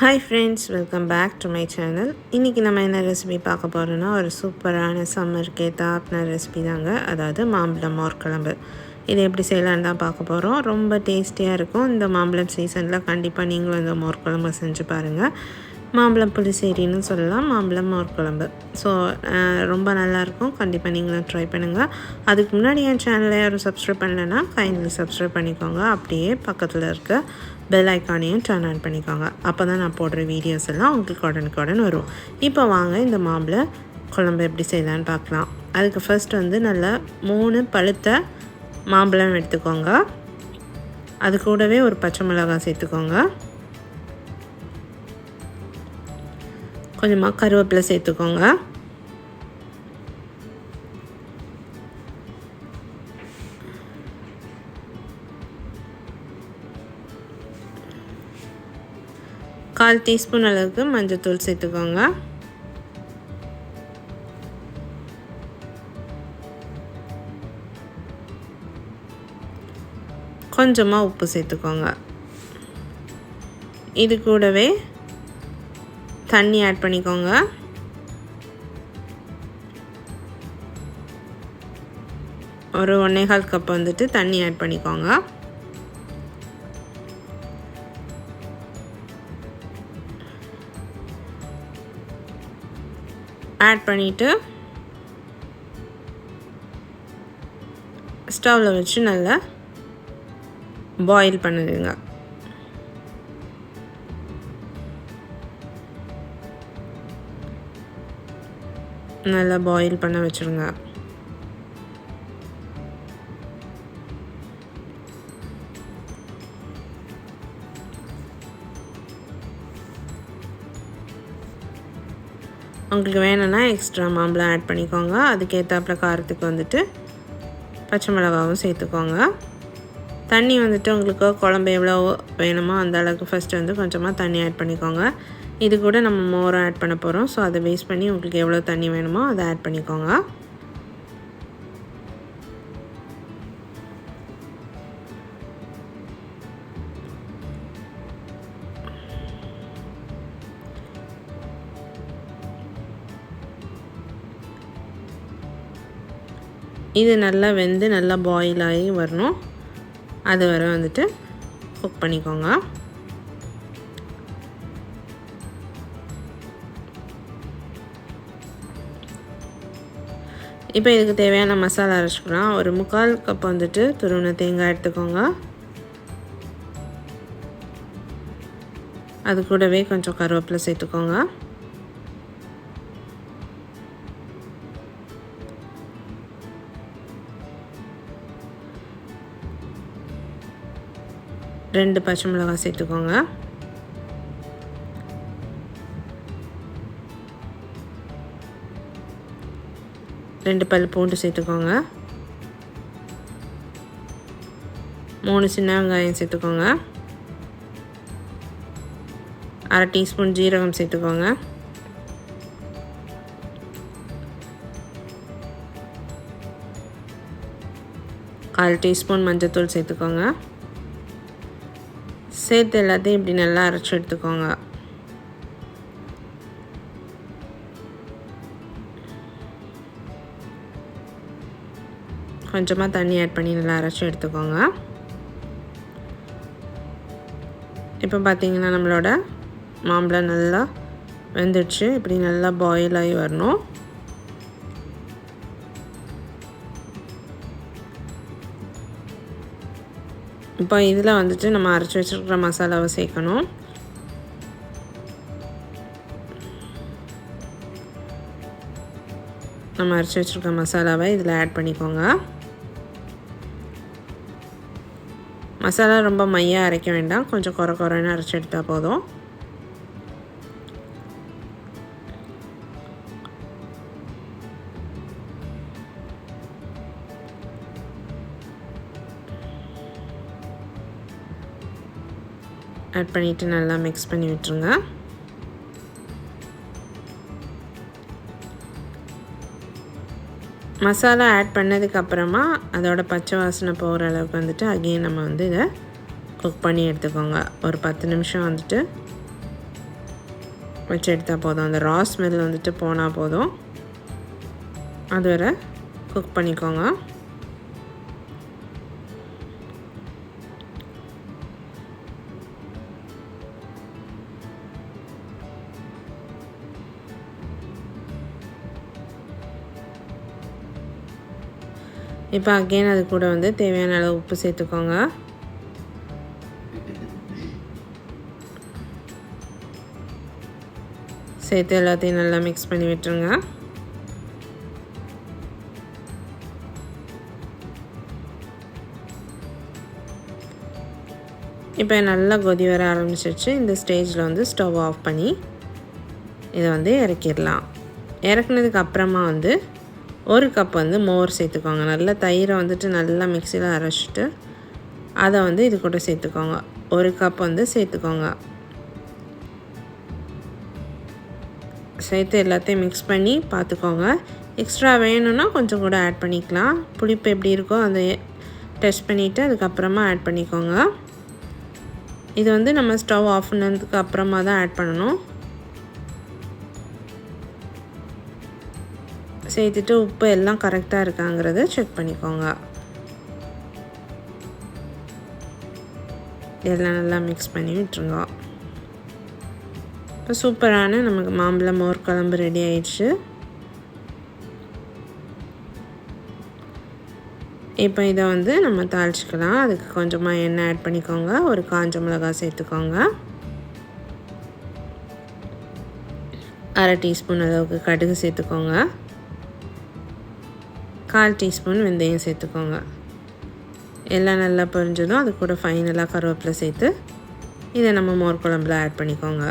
Hi friends welcome back to my channel இன்றைக்கி நம்ம என்ன ரெசிபி பார்க்க போகிறோன்னா ஒரு சூப்பரான சம்மருக்கு ஏற்றாப்பின ரெசிபி தாங்க. அதாவது மாம்பழம் மோர் குழம்பு இது எப்படி செய்யலான்னு தான் பார்க்க போகிறோம் ரொம்ப டேஸ்டியாக இருக்கும். இந்த மாம்பழம் சீசனில் கண்டிப்பாக நீங்களும் இந்த மோர்க்குழம்பு செஞ்சு பாருங்கள் மாம்பழம் புளிசேரின்னு சொல்லலாம். மாம்பழம் மோர் குழம்பு. ஸோ ரொம்ப நல்லாயிருக்கும் கண்டிப்பாக நீங்களும் ட்ரை பண்ணுங்கள் அதுக்கு முன்னாடி என் சேனலை யாரும் சப்ஸ்கிரைப் பண்ணலைன்னா கைண்ட்லி சப்ஸ்கிரைப் பண்ணிக்கோங்க. அப்படியே பக்கத்தில் இருக்க பெல் ஐக்கானையும் டர்ன் ஆன் பண்ணிக்கோங்க. அப்போ தான் நான் போடுற வீடியோஸ் எல்லாம் உங்களுக்கு உடனுக்குடன் வரும். இப்போ வாங்க இந்த மாம்பழ குழம்பு எப்படி செய்யலான்னு பார்க்கலாம். அதுக்கு ஃபர்ஸ்ட் வந்து நல்லா மூணு பழுத்த மாம்பழம் எடுத்துக்கோங்க. அது கூடவே ஒரு பச்சை மிளகாய் சேர்த்துக்கோங்க. கொஞ்சமாக கருவேப்பிலை சேர்த்துக்கோங்க. கால் டீஸ்பூன் அளவுக்கு மஞ்சத்தூள் சேர்த்துக்கோங்க. கொஞ்சமாக உப்பு சேர்த்துக்கோங்க. இது கூடவே தண்ணி ஆட் பண்ணிக்கோங்க. ஒரு ஒன்னேகால் கப் வந்துட்டு தண்ணி ஆட் பண்ணிக்கோங்க. ஆட் பண்ணிவிட்டு ஸ்டவ்வில் வச்சு நல்லா பாயில் பண்ணுதுங்க. நல்லா பாயில் பண்ண வச்சுருங்க. உங்களுக்கு வேணும்னா எக்ஸ்ட்ரா மாம்பழம் ஆட் பண்ணிக்கோங்க. அதுக்கேற்றாப்புல காரத்துக்கு வந்துட்டு பச்சை மிளகாவும் சேர்த்துக்கோங்க. தண்ணி வந்துட்டு உங்களுக்கு குழம்பு எவ்வளோ வேணுமோ அந்த அளவுக்கு ஃபஸ்ட்டு வந்து கொஞ்சமாக தண்ணி ஆட் பண்ணிக்கோங்க. இது கூட நம்ம மோரம் ஆட் பண்ண போகிறோம் ஸோ அதை வேஸ்ட் பண்ணி உங்களுக்கு எவ்வளோ தண்ணி வேணுமோ அதை ஆட் பண்ணிக்கோங்க. இது நல்லா வெந்து நல்லா பாயில் ஆகி வரணும். அது வரை வந்துட்டு குக் பண்ணிக்கோங்க. இப்போ இதுக்கு தேவையான மசாலா அரைச்சிக்கலாம். ஒரு முக்கால் கப் வந்துட்டு துருவின தேங்காய் எடுத்துக்கோங்க. அது கூடவே கொஞ்சம் கருவேப்பிலை சேர்த்துக்கோங்க. ரெண்டு பச்சை மிளகாய் சேர்த்துக்கோங்க. ரெண்டு பல் பூண்டு சேர்த்துக்கோங்க. மூணு சின்ன வெங்காயம் சேர்த்துக்கோங்க. அரை டீஸ்பூன் ஜீரகம் சேர்த்துக்கோங்க. கால் டீஸ்பூன் மஞ்சத்தூள் சேர்த்துக்கோங்க. சேர்த்து எல்லாத்தையும் இப்படி நல்லா அரைச்சி எடுத்துக்கோங்க. கொஞ்சமாக தண்ணி ஆட் பண்ணி நல்லா அரைச்சி எடுத்துக்கோங்க. இப்போ பார்த்திங்கன்னா நம்மளோட மாம்பழம் நல்லா வெந்துடுச்சு. இப்படி நல்லா பாயில் ஆகி வரணும். இப்போ இதில் வந்துட்டு நம்ம அரைச்சி வச்சுருக்கிற மசாலாவை சேர்க்கணும். நம்ம அரைச்சி வச்சுருக்க மசாலாவை இதில் ஆட் பண்ணிக்கோங்க. மசாலா ரொம்ப மையாக அரைக்க வேண்டாம். கொஞ்சம் குறை குறைன்னு அரைச்சி எடுத்தால் போதும். ஆட் பண்ணிவிட்டு நல்லா மிக்ஸ் பண்ணி விட்டுருங்க. மசாலா ஆட் பண்ணதுக்கப்புறமா அதோட பச்சை வாசனை போகிற அளவுக்கு வந்துட்டு அகெயின் நம்ம வந்து இதை குக் பண்ணி எடுத்துக்கோங்க. ஒரு பத்து நிமிஷம் வந்துட்டு வச்சு எடுத்தால் போதும். அந்த ரா ஸ்மெல் வந்துட்டு போனால் போதும். அது வரை குக் பண்ணிக்கோங்க. இப்போ அகெயின் அது கூட வந்து தேவையான அளவு உப்பு சேர்த்துக்கோங்க. சேர்த்து எல்லாத்தையும் நல்லா மிக்ஸ் பண்ணி விட்டுருங்க. இப்போ நல்லா கொதி வர ஆரம்பிச்சிருச்சு. இந்த ஸ்டேஜில் வந்து ஸ்டவ் ஆஃப் பண்ணி இதை வந்து இறக்கிடலாம். இறக்குனதுக்கு அப்புறமா வந்து ஒரு கப் வந்து மோர் சேர்த்துக்கோங்க. நல்லா தயிரை வந்துட்டு நல்லா மிக்சியில் அரைச்சிட்டு அதை வந்து இது கூட சேர்த்துக்கோங்க. ஒரு கப் வந்து சேர்த்துக்கோங்க. சேர்த்து எல்லாத்தையும் மிக்ஸ் பண்ணி பார்த்துக்கோங்க. எக்ஸ்ட்ரா வேணும்னா கொஞ்சம் கூட ஆட் பண்ணிக்கலாம். புளிப்பு எப்படி இருக்கோ அதை டெஸ்ட் பண்ணிவிட்டு அதுக்கப்புறமா ஆட் பண்ணிக்கோங்க. இது வந்து நம்ம ஸ்டவ் ஆஃப் பண்ணதுக்கு அப்புறமா தான் ஆட் பண்ணணும். சேர்த்துட்டு உப்பு எல்லாம் கரெக்டாக இருக்காங்கிறத செக் பண்ணிக்கோங்க. எல்லாம் நல்லா மிக்ஸ் பண்ணி விட்டுருங்க. இப்போ சூப்பரான நமக்கு மாம்பழம் மோர் குழம்பு ரெடி ஆயிடுச்சு. இப்போ இதை வந்து நம்ம தாளிச்சிக்கலாம். அதுக்கு கொஞ்சமாக எண்ணெய் ஆட் பண்ணிக்கோங்க. ஒரு காஞ்ச மிளகாய் சேர்த்துக்கோங்க. அரை டீஸ்பூன் அளவுக்கு கடுகு சேர்த்துக்கோங்க. கால் டீஸ்பூன் வெந்தயம் சேர்த்துக்கோங்க. எல்லாம் நல்லா பொரிஞ்சதும் அது கூட ஃபைனலாக கருவேப்பிலை சேர்த்து இதை நம்ம மோர் குழம்புல ஆட் பண்ணிக்கோங்க.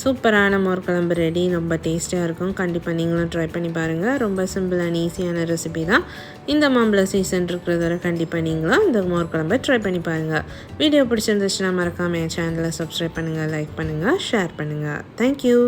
சூப்பரான மோர் குழம்பு ரெடி ரொம்ப டேஸ்டியாக இருக்கும். கண்டிப்பாக நீங்களும் ட்ரை பண்ணி பாருங்கள் ரொம்ப சிம்பிள் அண்ட் ஈஸியான ரெசிபி தான். இந்த மாம்பழம் சீசன் இருக்கிறது வரை கண்டிப்பாக நீங்களும் இந்த மோர் குழம்பை ட்ரை பண்ணி பாருங்கள் வீடியோ பிடிச்சிருந்துச்சுன்னா மறக்காமல் என் சேனலை சப்ஸ்கிரைப் பண்ணுங்கள் லைக் பண்ணுங்கள் ஷேர் பண்ணுங்கள் தேங்க்யூ